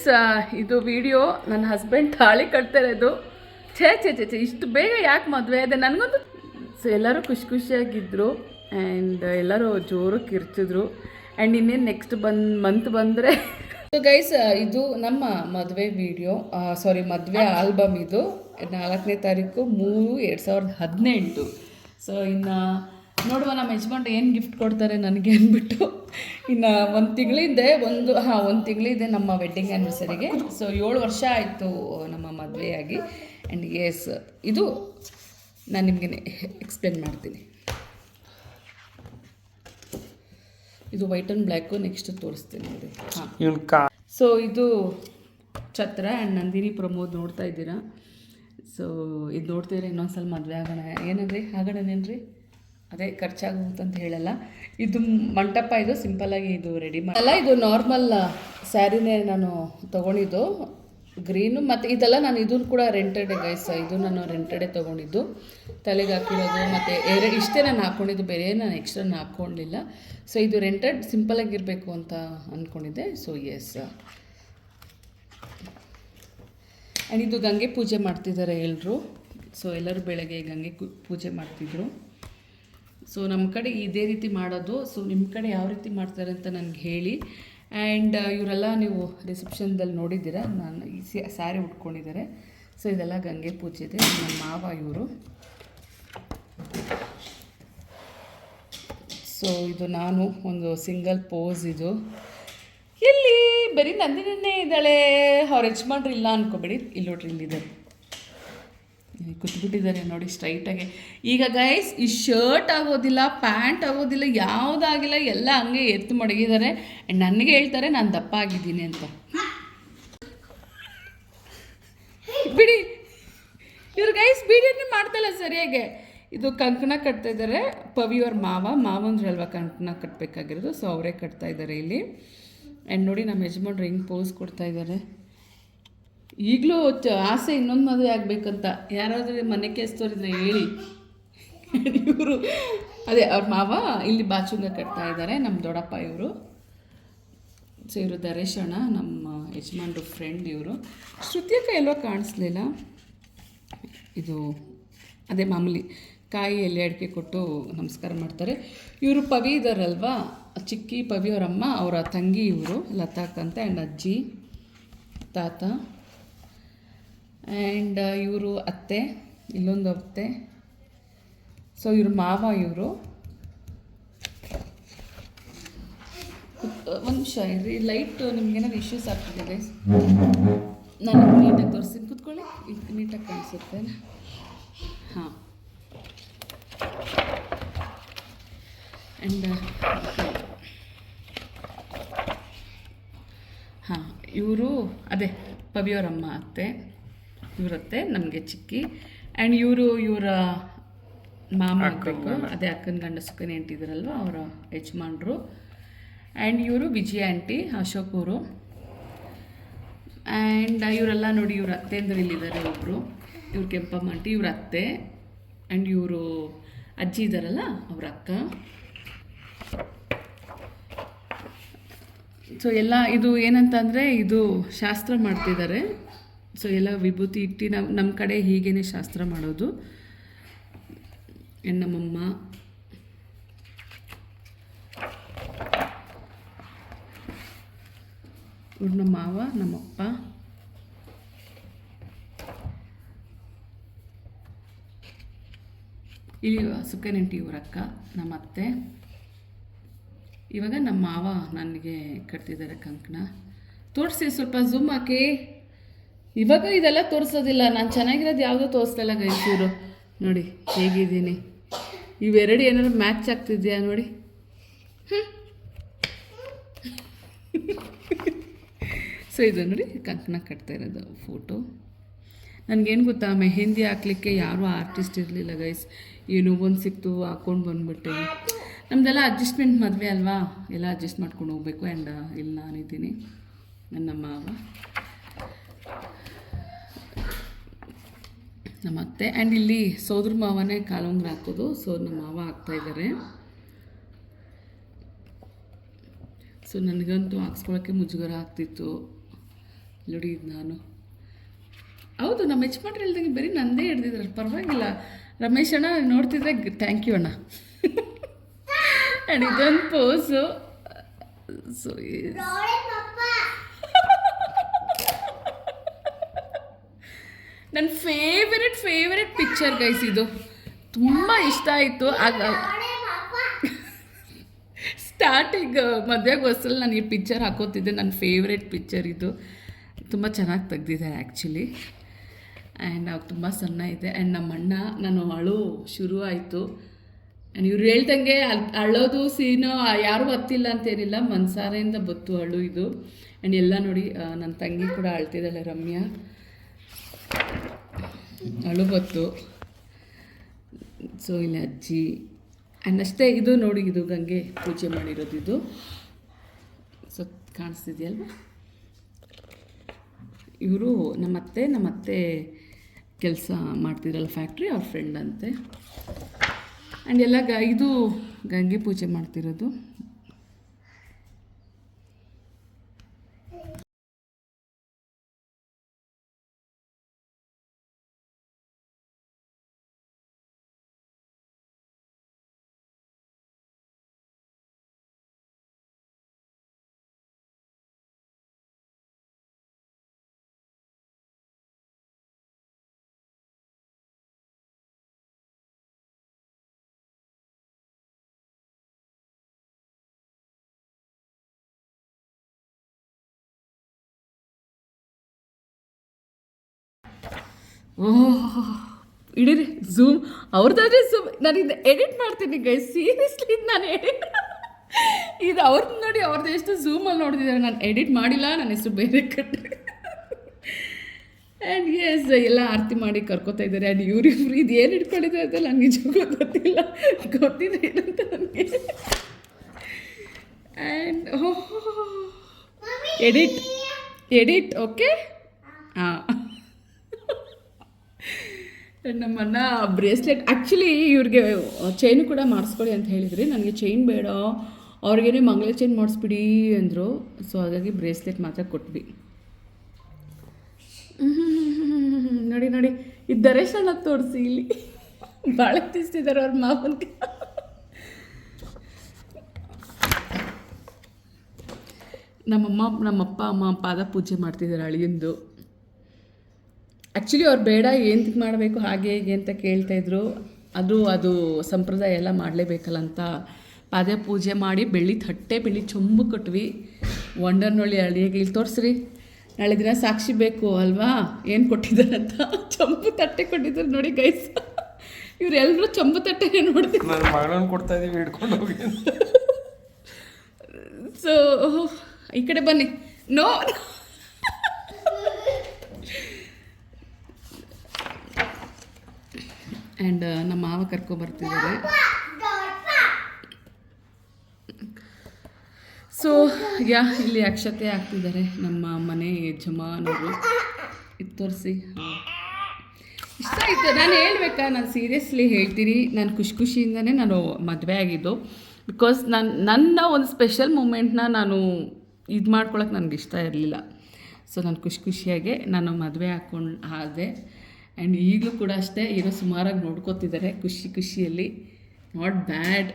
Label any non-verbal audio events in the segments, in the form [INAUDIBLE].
Guys ಇದು video ನನ್ನ husband ತಾಳಿ ಕಟ್ತಾ ಇರೋದು. ಛೇ ಛೇ ಛೇ ಛೇ, ಇಷ್ಟು ಬೇಗ ಯಾಕೆ ಮದುವೆ ಇದೆ ನನಗೊಂದು ಸೊ ಎಲ್ಲರೂ ಖುಷಿ ಖುಷಿಯಾಗಿದ್ದರು ಆ್ಯಂಡ್ ಎಲ್ಲರೂ ಜೋರು ಕಿರ್ಚಿದ್ರು. ಆ್ಯಂಡ್ ಇನ್ನೇನು ನೆಕ್ಸ್ಟ್ ಬಂದು ಮಂತ್ ಬಂದರೆ ಸೊ ಗೈಸ್ ಇದು ನಮ್ಮ ಮದುವೆ ವಿಡಿಯೋ ಸಾರಿ ಮದುವೆ ಆಲ್ಬಮ್ ಇದು. ನಾಲ್ಕನೇ ತಾರೀಕು ಮೂರು ಎರಡು ಸಾವಿರದ ಹದಿನೆಂಟು. ಸೊ ಇನ್ನು ನೋಡುವ ನಮ್ಮ ಯಜಮಾನ್ರು ಏನು ಗಿಫ್ಟ್ ಕೊಡ್ತಾರೆ ನನಗೆ ಅಂದ್ಬಿಟ್ಟು ಇನ್ನು ಒಂದು ತಿಂಗಳಿದೆ ಒಂದು ಹಾಂ ಒಂದು ತಿಂಗಳಿದೆ ನಮ್ಮ ವೆಡ್ಡಿಂಗ್ ಆ್ಯನಿವರ್ಸರಿಗೆ ಸೊ ಏಳು ವರ್ಷ ಆಯಿತು ನಮ್ಮ ಮದುವೆಯಾಗಿ. ಆ್ಯಂಡ್ ಎಸ್ ಇದು ನಾನು ನಿಮಗೆ ಎಕ್ಸ್ಪ್ಲೇನ್ ಮಾಡ್ತೀನಿ. ಇದು ವೈಟ್ ಆ್ಯಂಡ್ ಬ್ಲ್ಯಾಕು ನೆಕ್ಸ್ಟ್ ತೋರಿಸ್ತೀನಿ ಹಾಂ. ಕಾ ಸೊ ಇದು ಛತ್ರ ಆ್ಯಂಡ್ ನಂದಿನಿ ಪ್ರಮೋದ್ ನೋಡ್ತಾ ಇದ್ದೀರಾ. ಸೊ ಇದು ನೋಡ್ತಿದ್ರೆ ಇನ್ನೊಂದ್ಸಲ ಮದುವೆ ಆಗೋಣ. ಏನಂದ್ರಿ? ಆಗೋಣನೇನ್ರಿ ಅದೇ ಅಂತ ಹೇಳಲ್ಲ. ಇದು ಮಂಟಪ ಇದು ಸಿಂಪಲ್ಲಾಗಿ ಇದು ರೆಡಿ ಮಾಡಲ್ಲ ಇದು ನಾರ್ಮಲ್ ಸ್ಯಾರಿನೇ ನಾನು ತೊಗೊಂಡಿದ್ದು. ಗ್ರೀನು ಮತ್ತು ಇದೆಲ್ಲ ನಾನು ಇದನ್ನು ಕೂಡ ರೆಂಟೆಡ್ ಗೈಸ್ ಇದು ನಾನು ರೆಂಟೆಡೇ ತೊಗೊಂಡಿದ್ದು. ತಲೆಗೆ ಹಾಕಿರೋದು ಮತ್ತು ಎರಡು ಇಷ್ಟೇ ನಾನು ಹಾಕ್ಕೊಂಡಿದ್ದು ಬೇರೆ ನಾನು ಎಕ್ಸ್ಟ್ರಾ ನಾನು ಹಾಕ್ಕೊಂಡಿಲ್ಲ. ಸೊ ಇದು ರೆಂಟೆಡ್ ಸಿಂಪಲಾಗಿರಬೇಕು ಅಂತ ಅಂದ್ಕೊಂಡಿದ್ದೆ ಸೊ ಎಸ್ ಆ್ಯಂಡ್ ಇದು ಗಂಗೆ ಪೂಜೆ ಮಾಡ್ತಿದ್ದಾರೆ ಎಲ್ಲರೂ ಸೊ ಎಲ್ಲರೂ ಬೆಳಗ್ಗೆ ಗಂಗೆ ಪೂಜೆ ಮಾಡ್ತಿದ್ರು. ಸೊ ನಮ್ಮ ಕಡೆ ಇದೇ ರೀತಿ ಮಾಡೋದು. ಸೊ ನಿಮ್ಮ ಕಡೆ ಯಾವ ರೀತಿ ಮಾಡ್ತಾರೆ ಅಂತ ನನಗೆ ಹೇಳಿ. ಆ್ಯಂಡ್ ಇವರೆಲ್ಲ ನೀವು ರಿಸೆಪ್ಷನ್ದಲ್ಲಿ ನೋಡಿದ್ದೀರ? ನಾನು ಈ ಸ್ಯಾರಿ ಉಟ್ಕೊಂಡಿದ್ದಾರೆ. ಸೊ ಇದೆಲ್ಲ ಗಂಗೆ ಪೂಜೆ ಇದೆ. ನಮ್ಮ ಮಾವ ಇವರು. ಸೊ ಇದು ನಾನು, ಒಂದು ಸಿಂಗಲ್ ಪೋಸ್ ಇದು. ಎಲ್ಲಿ? ಬರೀ ನಂದಿನೇ ಇದ್ದಾಳೆ. ಅವ್ರ ಯಜಮಾನ್ರು ಇಲ್ಲ ಅನ್ಕೋಬೇಡಿ. ಇಲ್ಲಿ ನೋಡ್ರಿ ಇಲ್ಲಿದ್ದಾರೆ. ಕೂತ್ಬಿಟ್ಟಿದ್ದಾರೆ ನೋಡಿ ಸ್ಟ್ರೈಟಾಗಿ ಈಗ ಗೈಸ್ ಈ ಶರ್ಟ್ ಆಗೋದಿಲ್ಲ ಪ್ಯಾಂಟ್ ಆಗೋದಿಲ್ಲ ಯಾವುದಾಗಿಲ್ಲ ಎಲ್ಲ ಹಂಗೆ ಎತ್ತು ಮಡಗಿದ್ದಾರೆ. ಆ್ಯಂಡ್ ನನಗೆ ಹೇಳ್ತಾರೆ, ನಾನು ದಪ್ಪ ಆಗಿದ್ದೀನಿ ಅಂತ. ಬಿಡಿ. ಇವ್ರು ಗೈಸ್ ಬಿಡಿಯೋನೇ ಮಾಡ್ತಲ್ಲ ಸರಿಯಾಗೆ ಇದು ಕಂಕಣ ಕಟ್ತಾ ಇದ್ದಾರೆ. ಪವಿಯವ್ರ ಮಾವ, ಮಾವಂದ್ರಲ್ವ ಕಂಕಣ ಕಟ್ಟಬೇಕಾಗಿರೋದು ಸೊ ಅವರೇ ಕಟ್ತಾ ಇದ್ದಾರೆ ಇಲ್ಲಿ. ಆ್ಯಂಡ್ ನೋಡಿ ನಮ್ಮ ಯಜಮಾನ್ರು ಹೆಂಗೆ ಪೋಸ್ ಕೊಡ್ತಾ ಇದ್ದಾರೆ. ಈಗಲೂ ಆಸೆ ಇನ್ನೊಂದು ಮದುವೆ ಆಗಬೇಕಂತ. ಯಾರಾದರೂ ಮನೆ ಕೆಸ್ತೋರಿಂದ ಹೇಳಿ. ಇವರು ಅದೇ, ಅವ್ರ ಮಾವ ಇಲ್ಲಿ ಬಾಚುಂಗ ಕಟ್ತಾ ಇದ್ದಾರೆ ನಮ್ಮ ದೊಡ್ಡಪ್ಪ ಇವರು. ಸೊ ಇವರು ದರೇಶಣ್ಣ ನಮ್ಮ ಯಜಮಾನ್ರು ಫ್ರೆಂಡ್ ಇವರು. ಶ್ರುತಿಯಕ್ಕ ಎಲ್ಲೋ ಕಾಣಿಸ್ಲಿಲ್ಲ. ಇದು ಅದೇ ಮಾಮೂಲಿ ಕಾಯಿ ಎಲೆ ಅಡಿಕೆ ಕೊಟ್ಟು ನಮಸ್ಕಾರ ಮಾಡ್ತಾರೆ. ಇವರು ಪವಿ ಇದ್ದಾರಲ್ವಾ ಚಿಕ್ಕಿ ಪವಿ ಅವರಮ್ಮ, ಅವರ ತಂಗಿ ಇವರು, ಲತಾಕ್ ಅಂತ ಆ್ಯಂಡ್ ಅಜ್ಜಿ, ತಾತ. ಆ್ಯಂಡ್ ಇವರು ಅತ್ತೆ, ಇಲ್ಲೊಂದು ಅತ್ತೆ. ಸೊ ಇವ್ರ ಮಾವ ಇವರು. ಒಂದು ನಿಮಿಷ ಇರ್ರಿ. ಲೈಟ್ ನಿಮ್ಗೇನಾದ್ರು ಇಶ್ಯೂಸ್ ಆಗ್ತಿದೆ ಗೈಸ್ ನಾನು ನೀಟಾಗಿ ತೋರಿಸ್ತೀನಿ. ಕೂತ್ಕೊಳ್ಳಿ. ನೀಟಾಗಿ ಕಾಣಿಸುತ್ತೆ ಹಾಂ. ಆ್ಯಂಡ್ ಹಾಂ, ಇವರು, ಅದೇ ಪವಿಯವರಮ್ಮ ಅತ್ತೆ. ಇವರತ್ತೆ ನಮಗೆ ಚಿಕ್ಕಿ. ಆ್ಯಂಡ್ ಇವರು ಇವರ ಮಾಮ ಆಗಬೇಕು ಅದೇ ಅಕ್ಕನ ಗಂಡ ಸುಕ್ಕನ ಆಂಟಿ ಇದ್ದಾರಲ್ವ ಅವರ ಯಜಮಾನ್ರು. ಆ್ಯಂಡ್ ಇವರು ವಿಜಯ ಆಂಟಿ ಅಶೋಕ್ ಅವರು. ಆ್ಯಂಡ್ ಇವರೆಲ್ಲ ನೋಡಿ ಇವ್ರ ಅತ್ತೆ ಅಂದ್ರೆ ಇಲ್ಲಿದ್ದಾರೆ ಒಬ್ಬರು ಇವ್ರು ಕೆಂಪಮ್ಮ ಆಂಟಿ ಇವ್ರ ಅತ್ತೆ. ಆ್ಯಂಡ್ ಇವರು ಅಜ್ಜಿ ಇದ್ದಾರಲ್ಲ ಅವ್ರ ಅಕ್ಕ. ಸೊ ಎಲ್ಲ ಇದು ಏನಂತಂದರೆ ಇದು ಶಾಸ್ತ್ರ ಮಾಡ್ತಿದ್ದಾರೆ. ಸೊ ಎಲ್ಲ ವಿಭೂತಿ ಇಟ್ಟು ನಮ್ಮ ನಮ್ಮ ಕಡೆ ಹೀಗೇ ಶಾಸ್ತ್ರ ಮಾಡೋದು. ಇವ್ರು ನಮ್ಮ ಮಾವ, ನಮ್ಮಪ್ಪ. ಇಲ್ಲಿ ಸುಕ್ಕನೆಂಟಿ ಇವ್ರ ಅಕ್ಕ ನಮ್ಮ ಅತ್ತೆ ಇವಾಗ ನಮ್ಮ ಮಾವ ನನಗೆ ಕಟ್ತಿದ್ದಾರೆ ಕಂಕಣ. ತೋರಿಸಿ ಸ್ವಲ್ಪ ಝೂಮ್ ಹಾಕಿ. ಇವಾಗ ಇದೆಲ್ಲ ತೋರಿಸೋದಿಲ್ಲ. ನಾನು ಚೆನ್ನಾಗಿರೋದು ಯಾವುದೂ ತೋರಿಸ್ತಿಲ್ಲ ಗೈಸೂರು ನೋಡಿ, ಹೇಗಿದ್ದೀನಿ. ಇವೆರಡು ಏನಾದ್ರು ಮ್ಯಾಚ್ ಆಗ್ತಿದ್ಯಾ ನೋಡಿ? ಸೊ ಇದು ನೋಡಿ, ಕಂಕಣ ಕಟ್ತಾ ಇರೋದು ಫೋಟೋ ನನಗೇನು ಗೊತ್ತಾ, ಮೆಹೆಂದಿ ಹಾಕ್ಲಿಕ್ಕೆ ಯಾರೂ ಆರ್ಟಿಸ್ಟ್ ಇರಲಿಲ್ಲ ಗೈಸ್ ಏನೋ ಒಂದು ಸಿಕ್ತು ಹಾಕ್ಕೊಂಡು ಬಂದ್ಬಿಟ್ಟೆ. ನಮ್ಮದೆಲ್ಲ ಅಡ್ಜಸ್ಟ್ಮೆಂಟ್ ಮದುವೆ ಅಲ್ವಾ? ಎಲ್ಲ ಅಡ್ಜಸ್ಟ್ ಮಾಡ್ಕೊಂಡು ಹೋಗ್ಬೇಕು ಆ್ಯಂಡ್ ಇಲ್ಲಿ ನಾನಿದ್ದೀನಿ. ನನ್ನ ಮಾವ. ನಮ್ಮ ಅತ್ತೆ ಆ್ಯಂಡ್ ಇಲ್ಲಿ ಸೋದ್ರ ಮಾವನೇ ಕಾಲುಂಗ್ರ ಹಾಕೋದು. ಸೊ ನಮ್ಮ ಮಾವ ಹಾಕ್ತಾ ಇದ್ದಾರೆ ಸೊ ನನಗಂತೂ ಹಾಕ್ಸ್ಕೊಳಕ್ಕೆ ಮುಜುಗರ ಆಗ್ತಿತ್ತು. ನೋಡಿ ನಾನು. ಹೌದು, ನಮ್ಮ ಯಜಮಾನ್ರು ಹೇಳ್ದಂಗೆ ಬರೀ ನಂದೇ ಹಿಡ್ದಿದ್ರು ಪರವಾಗಿಲ್ಲ. ರಮೇಶ್ ಅಣ್ಣ, ನೋಡ್ತಿದ್ರೆ ಥ್ಯಾಂಕ್ ಯು ಅಣ್ಣ. ಆ್ಯಂಡ್ ಇದೊಂದು ಪೋಸು ಸೊ ನನ್ನ ಫೇವರೆಟ್ ಫೇವರೆಟ್ ಪಿಕ್ಚರ್ ಗೈಸ್ ಇದು. ತುಂಬ ಇಷ್ಟ ಆಯಿತು. ಆಗ ಸ್ಟಾರ್ಟಿಂಗ್ ಮದುವೆಗೆ ಹೊಸಲು ನಾನು ಈ ಪಿಕ್ಚರ್ ಹಾಕೋತಿದ್ದೆ. ನನ್ನ ಫೇವ್ರೆಟ್ ಪಿಕ್ಚರ್ ಇದು. ತುಂಬ ಚೆನ್ನಾಗಿ ತೆಗ್ದಿದ್ದಾರೆ ಆ್ಯಕ್ಚುಲಿ ಆ್ಯಂಡ್ ಅವಾಗ ತುಂಬ ಸಣ್ಣ ಇದೆ. ಆ್ಯಂಡ್ ನಮ್ಮ ಅಣ್ಣ, ನಾನು ಅಳು ಶುರು ಆಯಿತು. ಆ್ಯಂಡ್ ಇವ್ರು ಹೇಳ್ದಂಗೆ ಅಲ್ಲಿ ಅಳೋದು, ಸೀನು ಯಾರೂ ಗೊತ್ತಿಲ್ಲ ಅಂತೇನಿಲ್ಲ. ಮನ್ಸಾರೆಯಿಂದ ಬತ್ತು ಅಳು ಇದು. ಆ್ಯಂಡ್ ಎಲ್ಲ ನೋಡಿ ನನ್ನ ತಂಗಿ ಕೂಡ ಅಳ್ತಿದ್ದಾಳೆ, ರಮ್ಯಾ. ಅಳು ಬತ್ತು ಸೊ, ಇಲ್ಲಿ ಅಜ್ಜಿ. ಆ್ಯಂಡ್ ಅಷ್ಟೇ, ಇದು ನೋಡಿ, ಇದು ಗಂಗೆ ಪೂಜೆ ಮಾಡಿರೋದು ಇದು. ಸೊ ಕಾಣಿಸ್ತಿದೆಯಲ್ವ? ಇವರು ನಮ್ಮತ್ತೆ ನಮ್ಮತ್ತೆ ಕೆಲಸ ಮಾಡ್ತಿದ್ರಲ್ಲ ಫ್ಯಾಕ್ಟ್ರಿ ಅವ್ರ ಫ್ರೆಂಡ್ ಅಂತೆ. ಆ್ಯಂಡ್ ಎಲ್ಲ ಗ, ಇದು ಗಂಗೆ ಪೂಜೆ ಮಾಡ್ತಿರೋದು. ಇಡೀರಿ ಝೂಮ್ ಅವ್ರದ್ದಾದ್ರೆ ಝೂಮ್ ನಾನು ಇದು ಎಡಿಟ್ ಮಾಡ್ತೀನಿ ಗೈ ಸೀರಿಯಸ್ಲಿ ನಾನು ಎಡಿಟ್ ಇದು ಅವ್ರದ್ದು ನೋಡಿ ಅವ್ರದ್ದು ಎಷ್ಟು ಝೂಮಲ್ಲಿ ನೋಡ್ತಿದ್ದಾರೆ ನಾನು ಎಡಿಟ್ ಮಾಡಿಲ್ಲ ನನ್ನ ಹೆಸರು ಬೇರೆ ಕಟ್ಟಿ ಆ್ಯಂಡ್ ಎಸ್ ಎಲ್ಲ ಆರತಿ ಮಾಡಿ ಕರ್ಕೋತಾ ಇದ್ದಾರೆ ಆ್ಯಂಡ್ ಇವ್ರಿಬ್ರು ಇದು ಏನು ಇಟ್ಕೊಂಡಿದ್ದಾರೆ ಅಂತ ನನಗೆ ನಿಜವಾಗ್ಲೂ ಗೊತ್ತಿಲ್ಲ. ಗೊತ್ತಿದೆ ಏನಂತ ನನಗೆ. ಆ್ಯಂಡ್ ಎಡಿಟ್ ಎಡಿಟ್ ಓಕೆ ಹಾಂ. ನಮ್ಮನ್ನ ಬ್ರೇಸ್ಲೆಟ್ ಆ್ಯಕ್ಚುಲಿ ಇವ್ರಿಗೆ ಚೈನು ಕೂಡ ಮಾಡಿಸ್ಕೊಳ್ಳಿ ಅಂತ ಹೇಳಿದ್ರಿ. ನನಗೆ ಚೈನ್ ಬೇಡ. ಅವ್ರಿಗೇನೆ ಮಂಗಳ ಚೈನ್ ಮಾಡಿಸ್ಬಿಡಿ ಅಂದರು. ಸೊ ಹಾಗಾಗಿ ಬ್ರೇಸ್ಲೆಟ್ ಮಾತ್ರ ಕೊಟ್ವಿ. [LAUGHS] ನೋಡಿ ನೋಡಿ. ಇದು ದರೇಶ್ ಅಣ್ಣ ತೋರಿಸಿ ಇಲ್ಲಿ. ಭಾಳ ತಿಸ್ತಿದ್ದಾರೆ ಅವ್ರ ಮಾವನ ನಮ್ಮಮ್ಮ, ನಮ್ಮಪ್ಪ, ಅಮ್ಮ ಪಾದ ಪೂಜೆ ಮಾಡ್ತಿದ್ದಾರೆ ಅಳಿಯಂದು. ಆ್ಯಕ್ಚುಲಿ ಅವ್ರು ಬೇಡ ಏನು ಮಾಡಬೇಕು ಹಾಗೆ ಹೇಗೆ ಅಂತ ಕೇಳ್ತಾಯಿದ್ರು ಅದು ಅದು ಸಂಪ್ರದಾಯ ಎಲ್ಲ ಮಾಡಲೇಬೇಕಲ್ಲ ಅಂತ ಪಾದೆ ಪೂಜೆ ಮಾಡಿ ಬೆಳ್ಳಿ ತಟ್ಟೆ ಬೆಳ್ಳಿ ಚೊಂಬು ಕೊಟ್ವಿ. ವಂಡರ್ನೊಳ್ಳಿ ಅಳಿಯಾಗಿ ಇಲ್ಲಿ ತೋರಿಸ್ರಿ. ನಾಳೆ ದಿನ ಸಾಕ್ಷಿ ಬೇಕು ಅಲ್ವಾ? ಏನು ಕೊಟ್ಟಿದ್ದಾರೆ ಅಂತ. ಚೊಂಬು ತಟ್ಟೆ ಕೊಟ್ಟಿದ್ದಾರೆ ನೋಡಿ ಗೈಸ್ ಇವರೆಲ್ಲರೂ ಚಂಪು ತಟ್ಟೆ ನೋಡ್ತೀವಿ ಮಗಳನ್ನ ಕೊಡ್ತಾ ಇದೀವಿ ಹಿಡ್ಕೊಂಡು ಹೋಗಿ. ಸೊ ಈ ಕಡೆ ಬನ್ನಿ. ನೋ ಆ್ಯಂಡ್ ನಮ್ಮ ಮಾವ ಕರ್ಕೊಬರ್ತಿದ್ದಾರೆ ಸೊ ಯಾ, ಇಲ್ಲಿ ಅಕ್ಷತೆ ಆಗ್ತಿದ್ದಾರೆ ನಮ್ಮ ಮನೆ ಯಜಮಾನರು. ಇದು ತೋರಿಸಿ. ಇಷ್ಟ ಆಯಿತು. ನಾನು ಹೇಳ್ಬೇಕಾ, ನಾನು ಸೀರಿಯಸ್ಲಿ ಹೇಳ್ತೀನಿ. ನಾನು ಖುಷಿ ಖುಷಿಯಿಂದನೇ ನಾನು ಮದುವೆ ಆಗಿದ್ದು. ಬಿಕಾಸ್ ನಾನು, ನನ್ನ ಒಂದು ಸ್ಪೆಷಲ್ ಮೂಮೆಂಟ್ನ ನಾನು ಇದು ಮಾಡ್ಕೊಳಕ್ಕೆ ನನಗೆ ಇಷ್ಟ ಇರಲಿಲ್ಲ. ಸೊ ನಾನು ಖುಷಿ ಖುಷಿಯಾಗೆ ನಾನು ಮದುವೆ ಹಾಕೊಂಡು ಆದೆ ಆ್ಯಂಡ್ ಈಗಲೂ ಕೂಡ ಅಷ್ಟೇ, ಏನೋ ಸುಮಾರಾಗಿ ನೋಡ್ಕೋತಿದ್ದಾರೆ ಖುಷಿ ಖುಷಿಯಲ್ಲಿ. ನಾಟ್ ಬ್ಯಾಡ್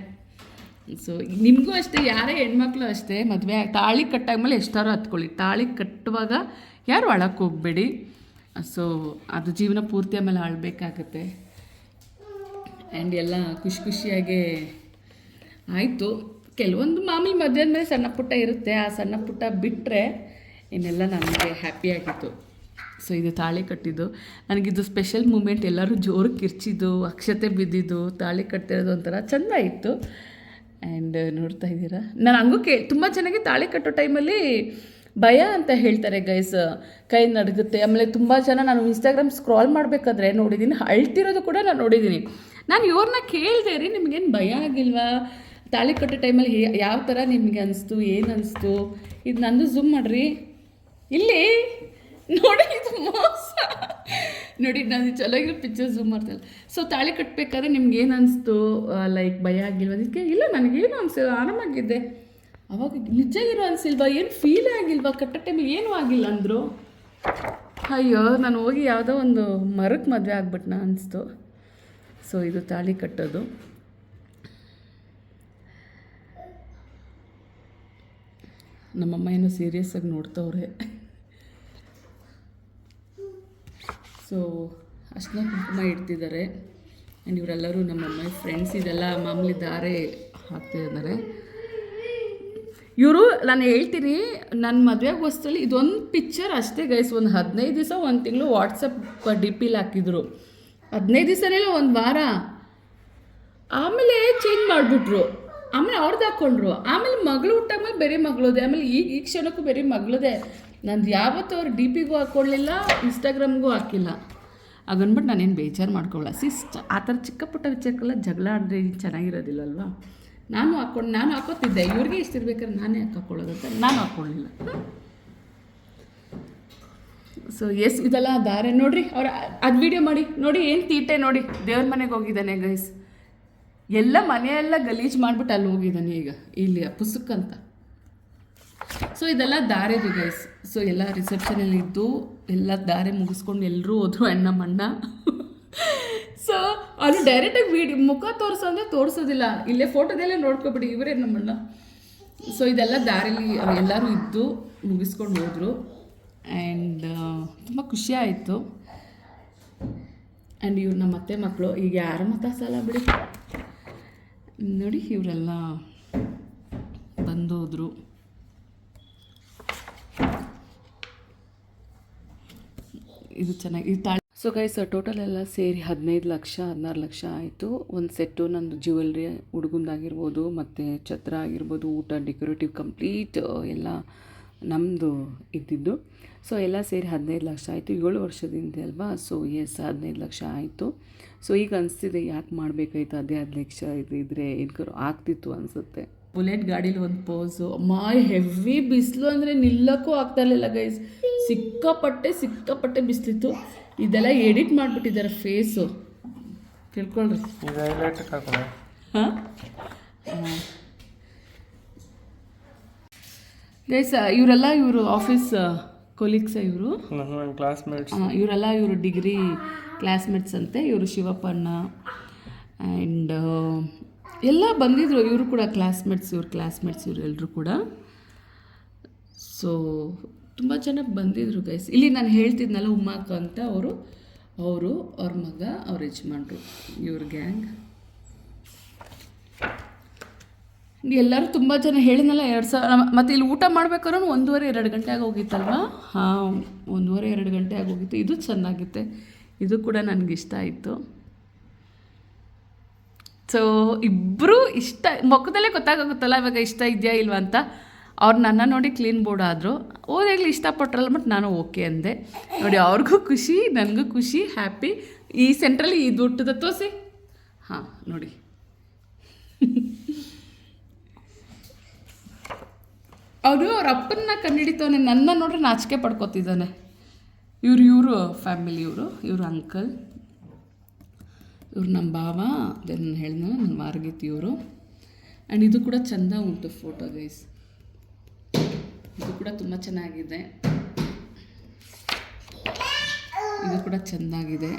ಸೊ ನಿಮಗೂ ಅಷ್ಟೇ, ಯಾರೇ ಹೆಣ್ಮಕ್ಳು ಅಷ್ಟೇ, ಮದುವೆ ತಾಳಿ ಕಟ್ಟಾದ್ಮೇಲೆ ಎಷ್ಟಾರು ಹತ್ಕೊಳ್ಳಿ. ತಾಳಿ ಕಟ್ಟುವಾಗ ಯಾರು ಒಳಕ್ಕೆ ಹೋಗಬೇಡಿ. ಸೊ ಅದು ಜೀವನ ಪೂರ್ತಿ ಆಮೇಲೆ ಆಳ್ಬೇಕಾಗತ್ತೆ. ಆ್ಯಂಡ್ ಎಲ್ಲ ಖುಷಿ ಖುಷಿಯಾಗೆ ಆಯಿತು. ಕೆಲವೊಂದು ಮಾಮೂಲಿ ಮದುವೆ ಮೇಲೆ ಸಣ್ಣ ಪುಟ್ಟ ಇರುತ್ತೆ. ಆ ಸಣ್ಣ ಪುಟ್ಟ ಬಿಟ್ಟರೆ ಇನ್ನೆಲ್ಲ ನನಗೆ ಹ್ಯಾಪಿಯಾಗಿತ್ತು ಸೊ ಇದು ತಾಳಿ ಕಟ್ಟಿದ್ದು. ನನಗಿದು ಸ್ಪೆಷಲ್ ಮೂಮೆಂಟ್ ಎಲ್ಲರೂ ಜೋರು ಕಿರ್ಚಿದ್ದು, ಅಕ್ಷತೆ ಬಿದ್ದಿದ್ದು, ತಾಳಿ ಕಟ್ತಿರೋದು ಒಂಥರ ಚೆಂದ ಇತ್ತು. ಆ್ಯಂಡ್ ನೋಡ್ತಾ ಇದ್ದೀರಾ? ನಾನು ಹಂಗೂ ಕೇ, ತುಂಬ ಚೆನ್ನಾಗಿ ತಾಳಿ ಕಟ್ಟೋ ಟೈಮಲ್ಲಿ ಭಯ ಅಂತ ಹೇಳ್ತಾರೆ ಗೈಸ್ ಕೈ ನಡಗುತ್ತೆ. ಆಮೇಲೆ ತುಂಬ ಜನ ನಾನು ಇನ್ಸ್ಟಾಗ್ರಾಮ್ ಸ್ಕ್ರಾಲ್ ಮಾಡಬೇಕಾದ್ರೆ ನೋಡಿದ್ದೀನಿ ಅಳ್ತಿರೋದು ಕೂಡ ನಾನು ನೋಡಿದ್ದೀನಿ ನಾನು ಇವ್ರನ್ನ ಕೇಳಿದೆ ರೀ, ನಿಮಗೇನು ಭಯ ಆಗಿಲ್ವಾ? ತಾಳಿ ಕಟ್ಟೋ ಟೈಮಲ್ಲಿ ಯಾವ ಥರ ನಿಮಗೆ ಅನಿಸ್ತು, ಏನು ಅನಿಸ್ತು? ಇದು ನಂದು ಝೂಮ್ ಮಾಡಿರಿ. ಇಲ್ಲಿ ನೋಡಿ ಇದು ಮೋಸ. ನೋಡಿ, ನಾನು ಚೆನ್ನಾಗಿರೋ ಪಿಕ್ಚರ್ ಝೂಮ್ ಮಾಡ್ತಲ್ಲ. ಸೊ ತಾಳಿ ಕಟ್ಟಬೇಕಾದ್ರೆ ನಿಮ್ಗೆ ಏನು ಅನಿಸ್ತು? ಲೈಕ್ ಭಯ ಆಗಿಲ್ವ? ಅದಕ್ಕೆ ಇಲ್ಲ ನನಗೇನು ಅನಿಸಿಲ್ಲ ಆರಾಮಾಗಿದ್ದೆ ಅವಾಗ ನಿಜ ಇರೋ ಅನಿಸಿಲ್ವಾ? ಏನು ಫೀಲ್ ಆಗಿಲ್ವಾ? ಕಟ್ಟೋ ಟೈಮ್ ಏನೂ ಆಗಿಲ್ಲ ಅಂದರು. ಅಯ್ಯೋ, ನಾನು ಹೋಗಿ ಯಾವುದೋ ಒಂದು ಮರಕ್ಕೆ ಮದುವೆ ಆಗ್ಬಿಟ್ನ ಅನಿಸ್ತು. ಸೊ ಇದು ತಾಳಿ ಕಟ್ಟೋದು. ನಮ್ಮಮ್ಮ ಏನೋ ಸೀರಿಯಸ್ಸಾಗಿ ನೋಡ್ತವ್ರೆ. ಸೊ ಅಷ್ಟನ್ನ ಕುಂಕುಮ ಇಡ್ತಿದ್ದಾರೆ. ಆ್ಯಂಡ್ ಇವರೆಲ್ಲರೂ ನಮ್ಮ ಅಮ್ಮ ಫ್ರೆಂಡ್ಸ್ ಇದೆಲ್ಲ ಮಾಮೂಲಿ ದಾರೆ ಹಾಕ್ತಿದ್ದಾರೆ ಇವರು, ನಾನು ಹೇಳ್ತೀನಿ ನನ್ನ ಮದುವೆ ವಸ್ತುಲಿ ಇದೊಂದು ಪಿಕ್ಚರ್ ಅಷ್ಟೇ ಗೈಸ್ ಒಂದು ಹದಿನೈದು ದಿವಸ, ಒಂದು ತಿಂಗಳು ವಾಟ್ಸಪ್ ಡಿ ಪಿಲಿ ಹಾಕಿದ್ರು. ಹದಿನೈದು ದಿವಸನೇ ಒಂದು ವಾರ. ಆಮೇಲೆ ಚೇಂಜ್ ಮಾಡಿಬಿಟ್ರು. ಆಮೇಲೆ ಅವ್ರದ್ದು ಹಾಕ್ಕೊಂಡ್ರು ಆಮೇಲೆ ಮಗಳು ಹುಟ್ಟಾದ್ಮೇಲೆ ಬೇರೆ ಮಗಳದೆ ಆಮೇಲೆ ಈ ಈ ಕ್ಷಣಕ್ಕೂ ಬೇರೆ ಮಗಳದೆ ನಂದು ಯಾವತ್ತೂ ಅವ್ರು ಡಿ ಪಿಗೂ ಹಾಕ್ಕೊಳ್ಳಿಲ್ಲ ಇನ್ಸ್ಟಾಗ್ರಾಮ್ಗೂ ಹಾಕಿಲ್ಲ. ಅದನ್ಬಿಟ್ಟು ನಾನೇನು ಬೇಜಾರು ಮಾಡ್ಕೊಳ್ಳ ಸಿಸ್ಟ್ ಆ ಥರ ಚಿಕ್ಕ ಪುಟ್ಟ ವಿಚಾರಕ್ಕೆಲ್ಲ ಜಗಳ ಆಡಿದ್ರೆ ಚೆನ್ನಾಗಿರೋದಿಲ್ಲಲ್ವಾ? ನಾನು ಹಾಕ್ಕೊಂಡು ನಾನು ಹಾಕೋತಿದ್ದೆ. ಇವ್ರಿಗೆ ಇಷ್ಟ ಇರ್ಬೇಕಾದ್ರೆ ನಾನೇ ಯಾಕೆ ಹಾಕ್ಕೊಳ್ಳೋದಂತ ನಾನು ಹಾಕ್ಕೊಳ್ಳಿಲ್ಲ ಸೊ ಎಸ್ ಇದೆಲ್ಲ ದಾರೆ. ನೋಡ್ರಿ, ಅವ್ರು, ಅದು ವಿಡಿಯೋ ಮಾಡಿ. ನೋಡಿ, ಏನು ತೀಟೆ ನೋಡಿ. ದೇವ್ರ ಮನೆಗೆ ಹೋಗಿದ್ದಾನೆ ಗೈಸ್ ಎಲ್ಲ ಮನೆಯೆಲ್ಲ ಗಲೀಜು ಮಾಡಿಬಿಟ್ಟು ಅಲ್ಲಿ ಹೋಗಿದ್ದಾನೆ ಈಗ, ಇಲ್ಲಿ ಪುಸ್ತಕಂತ ಸೊ ಇದೆಲ್ಲ ದಾರೆದು ಗೈಸ್ ಸೊ ಎಲ್ಲ ರಿಸೆಪ್ಷನಲ್ಲಿ ಇದ್ದು, ಎಲ್ಲ ದಾರೆ ಮುಗಿಸ್ಕೊಂಡು ಎಲ್ಲರೂ ಹೋದ್ರು ಅಣ್ಣ ಮಣ್ಣ. ಸೊ ಅದು ಡೈರೆಕ್ಟಾಗಿ ವಿಡಿಯೋ ಮುಖ ತೋರಿಸೋ ಅಂದರೆ ತೋರಿಸೋದಿಲ್ಲ. ಇಲ್ಲೇ ಫೋಟೋದಲ್ಲೇ ನೋಡ್ಕೊಬಿಡಿ, ಇವರೇ ನಮ್ಮಣ್ಣ ಸೊ ಇದೆಲ್ಲ ದಾರಿಲಿ ಎಲ್ಲರೂ ಇದ್ದು, ಮುಗಿಸ್ಕೊಂಡು ಹೋದರು. ಆ್ಯಂಡ್ ತುಂಬ ಖುಷಿ ಆಯಿತು. ಆ್ಯಂಡ್ ಇವ್ರು ನಮ್ಮ ಅತ್ತೆ ಮಕ್ಕಳು ಈಗ ಯಾರು ಮಾತಾಡ್ಸಲ್ಲ ಬಿಡಿ? ನೋಡಿ ಇವರೆಲ್ಲ ಬಂದೋದ್ರು. ಇದು ಚೆನ್ನಾಗಿ, ಇದು ತಾಳಿ. ಸೊ ಗೈಸ್ ಟೋಟಲ್ ಎಲ್ಲ ಸೇರಿ ಹದಿನೈದು ಲಕ್ಷ, ಹದಿನಾರು ಲಕ್ಷ ಆಯಿತು. ಒಂದು ಸೆಟ್ಟು ನಂದು ಜ್ಯುವೆಲ್ರಿ ಹುಡುಗಂದಾಗಿರ್ಬೋದು ಮತ್ತು ಛತ್ರ ಆಗಿರ್ಬೋದು, ಊಟ ಡೆಕೋರೇಟಿವ್ ಕಂಪ್ಲೀಟ್ ಎಲ್ಲ ನಮ್ಮದು ಇದ್ದಿದ್ದು. ಸೊ ಎಲ್ಲ ಸೇರಿ ಹದಿನೈದು ಲಕ್ಷ ಆಯಿತು. ಏಳು ವರ್ಷದಿಂದ ಅಲ್ವಾ? ಸೊ ಎಸ್ ಹದಿನೈದು ಲಕ್ಷ ಆಯಿತು. ಸೊ ಈಗ ಅನಿಸ್ತಿದೆ ಯಾಕೆ ಮಾಡಬೇಕಾಯ್ತು? ಅದೇ ಹದಿನೈದು ಲಕ್ಷ ಇದು ಇದ್ರೆ ಏನ್ಕರು ಆಗ್ತಿತ್ತು ಅನಿಸುತ್ತೆ. ಬುಲೆಟ್ ಗಾಡೀಲಿ ಒಂದು ಪೋಸು ಮಾಯ್ ಹೆವಿ ಬಿಸಿಲು ಅಂದರೆ ನಿಲ್ಲಕ್ಕೂ ಆಗ್ತಾ ಇರಲಿಲ್ಲ ಗೈಸ್ ಸಿಕ್ಕಾಪಟ್ಟೆ ಸಿಕ್ಕಾಪಟ್ಟೆ ಬಿಸಿಲಿತ್ತು. ಇದೆಲ್ಲ ಎಡಿಟ್ ಮಾಡಿಬಿಟ್ಟಿದ್ದಾರೆ ಫೇಸು ತಿಳ್ಕೊಳ್ರಿ. ಇದು ಹೈಲೈಟ್ ಹಾಕೋಣ. ಹಾಂ? ಗೈಸ್ ಇವರೆಲ್ಲ ಇವರು ಆಫೀಸ್ ಕೊಲೀಗ್ಸ ಇವರು? ಕ್ಲಾಸ್ಮೇಟ್ಸ್ ಇವರೆಲ್ಲ ಇವರು ಡಿಗ್ರಿ ಕ್ಲಾಸ್ಮೇಟ್ಸ್ ಅಂತೆ, ಇವರು ಶಿವಪ್ಪಣ್ಣ ಆ್ಯಂಡ್ ಎಲ್ಲ ಬಂದಿದ್ರು, ಇವರು ಕೂಡ ಕ್ಲಾಸ್ಮೇಟ್ಸ್ ಇವ್ರ ಕ್ಲಾಸ್ಮೇಟ್ಸ್ ಇವರು ಎಲ್ಲರೂ ಕೂಡ. ಸೊ ತುಂಬ ಜನ ಬಂದಿದ್ರು ಗೈಸ್ ಇಲ್ಲಿ ನಾನು ಹೇಳ್ತಿದ್ನಲ್ಲ ಉಮ್ಮಾಕ ಅಂತ ಅವರು ಅವರು, ಅವ್ರ ಮಗ, ಅವ್ರ ಯಜಮಾನ್ರು, ಇವ್ರ ಗ್ಯಾಂಗ್ ಎಲ್ಲರೂ ತುಂಬ ಜನ ಹೇಳಿದ್ನಲ್ಲ ಎರಡು ಸಾವಿರ ಮತ್ತು ಇಲ್ಲಿ ಊಟ ಮಾಡ್ಬೇಕಾದ್ರೂ ಒಂದೂವರೆ, ಎರಡು ಗಂಟೆ ಆಗೋಗಿತ್ತಲ್ವಾ ಹಾಂ, ಒಂದೂವರೆ, ಎರಡು ಗಂಟೆ ಆಗೋಗಿತ್ತು ಇದು ಚೆನ್ನಾಗಿತ್ತೆ. ಇದು ಕೂಡ ನನಗೆ ಇಷ್ಟ ಆಯಿತು. ಸೊ ಇಬ್ಬರೂ ಇಷ್ಟ ಮುಖದಲ್ಲೇ ಗೊತ್ತಾಗೋಗುತ್ತಲ್ಲ ಇವಾಗ ಇಷ್ಟ ಇದೆಯಾ ಇಲ್ವಾ ಅಂತ. ಅವ್ರು ನನ್ನ ನೋಡಿ ಕ್ಲೀನ್ ಬೋರ್ಡ್ ಆದರು. ಓದಾಗಲಿ ಇಷ್ಟಪಟ್ರಲ್ಲ ಬಟ್ ನಾನು ಓಕೆ ಅಂದೆ. ನೋಡಿ, ಅವ್ರಿಗೂ ಖುಷಿ, ನನಗೂ ಖುಷಿ ಹ್ಯಾಪಿ ಈ ಸೆಂಟ್ರಲ್ಲಿ ಇದು ಹುಟ್ಟದ ತೋಸಿ ಹಾಂ, ನೋಡಿ. [LAUGHS] ಅವರು ಅವ್ರ ಅಪ್ಪನ್ನ ಕಂಡುಹಿಡಿತವನೆ ನನ್ನ ನೋಡ್ರೆ ನಾಚಿಕೆ ಪಡ್ಕೊತಿದ್ದಾನೆ. ಇವ್ರು ಇವರು ಫ್ಯಾಮಿಲಿ ಇವರು ಇವರು ಅಂಕಲ್ ಇವ್ರು ನಮ್ಮ ಭಾವ ದೆನ್ ಹೇಳಿದ ನನ್ನ ಮಾರ್ಗೀತಿ ಇವರು. ಆ್ಯಂಡ್ ಇದು ಕೂಡ ಚೆಂದ ಉಂಟು ಫೋಟೋ ಗೈಸ್ ಇದು ಕೂಡ ತುಂಬ ಚೆನ್ನಾಗಿದೆ. ಇದು ಕೂಡ ಚೆಂದಾಗಿದೆ.